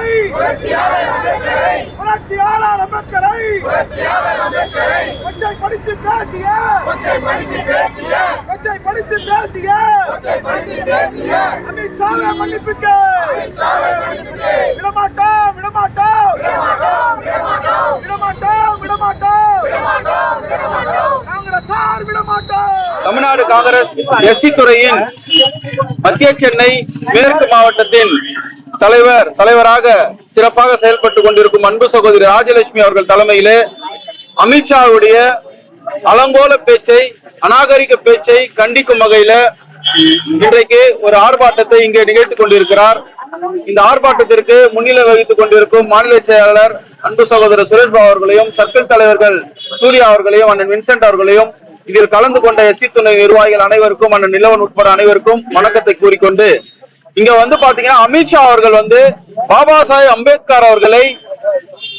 அம்பேத்கரை. புரட்சியாளர் அம்பேத்கரை. கொச்சை படித்து பேசிய. கொச்சை படித்து பேசிய. அமித்ஷாவை மன்னிப்புக்க. விடமாட்டோம் விடமாட்டோம். விடமாட்டோம் விடமாட்டோம். காங்கிரசார் விடமாட்டோம். தமிழ்நாடு காங்கிரஸ் எஸ்சி துறையின் மத்திய சென்னை மேற்கு மாவட்டத்தின் தலைவர் தலைவராக சிறப்பாக செயல்பட்டு கொண்டிருக்கும் அன்பு சகோதரி ராஜலட்சுமி அவர்கள் தலைமையிலே அமித்ஷாவுடைய அலங்கோல பேச்சை அநாகரிக பேச்சை கண்டிக்கும் வகையில இன்றைக்கு ஒரு ஆர்ப்பாட்டத்தை இங்கே நிகழ்த்திக் கொண்டிருக்கிறார். இந்த ஆர்ப்பாட்டத்திற்கு முன்னிலை வகித்துக் கொண்டிருக்கும் மாநில செயலாளர் அன்பு சகோதரர் சுரேஷ் அவர்களையும் சர்க்கிள் தலைவர்கள் சூர்யா அவர்களையும் அண்ணன் வின்சென்ட் அவர்களையும் இதில் கலந்து கொண்ட எஸ்சி துணை நிர்வாகிகள் அனைவருக்கும் அண்ணன் நிலவன் உட்பட அனைவருக்கும் வணக்கத்தை கூறிக்கொண்டு இங்க வந்து பாத்தீங்கன்னா அமித்ஷா அவர்கள் வந்து பாபா சாஹேப் அம்பேத்கர் அவர்களை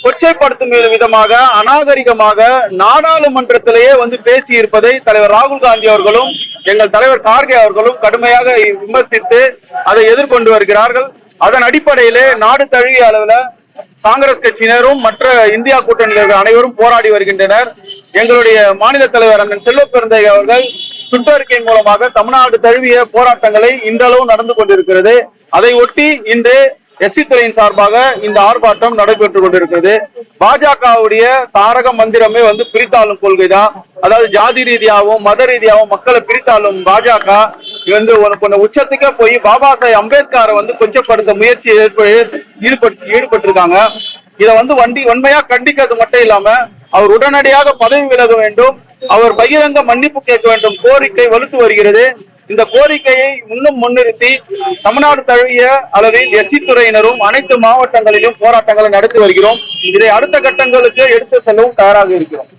கொச்சைப்படுத்தும் விதமாக அநாகரிகமாக நாடாளுமன்றத்திலேயே வந்து பேசி இருப்பதை தலைவர் ராகுல் காந்தி அவர்களும் எங்கள் தலைவர் கார்கே அவர்களும் கடுமையாக விமர்சித்து அதை எதிர்கொண்டு வருகிறார்கள். அதன் அடிப்படையிலே நாடு தழுவிய அளவில் காங்கிரஸ் கட்சியினரும் மற்ற இந்தியா கூட்டணியினர்கள் அனைவரும் போராடி வருகின்றனர். எங்களுடைய மாநில தலைவர் அண்ணன் செல்வ பெருந்தை அவர்கள் சுற்றறிக்கை மூலமாக தமிழ்நாடு தழுவிய போராட்டங்களை இன்றளவு நடந்து கொண்டிருக்கிறது. அதை ஒட்டி இன்று எஸ்சி துறையின் சார்பாக இந்த ஆர்ப்பாட்டம் நடைபெற்றுக் கொண்டிருக்கிறது. பாஜகவுடைய தாரக மந்திரமே வந்து பிரித்தாளும் கொள்கைதான். அதாவது ஜாதி ரீதியாகவும் மத ரீதியாகவும் மக்களை பிரித்தாளும் பாஜக. வந்து கொஞ்சம் உச்சத்துக்கே போய் பாபா சாஹேப் அம்பேத்கரை வந்து கொஞ்சப்படுத்த முயற்சி ஈடுபட்டு ஈடுபட்டிருக்காங்க. இதை வந்து வண்டி உண்மையா கண்டிக்கிறது மட்டும் இல்லாம அவர் உடனடியாக பதவி விலக வேண்டும். அவர் பகிரங்க மன்னிப்பு கேட்க வேண்டும். கோரிக்கை வலுத்து வருகிறது. இந்த கோரிக்கையை இன்னும் முன்னிறுத்தி தமிழ்நாடு தழுவிய அளவில் எஸ்சி துறையினரும் அனைத்து மாவட்டங்களிலும் போராட்டங்களை நடத்தி வருகிறோம். இதை அடுத்த கட்டங்களுக்கு எடுத்து செல்லவும் தயாராக இருக்கிறோம்.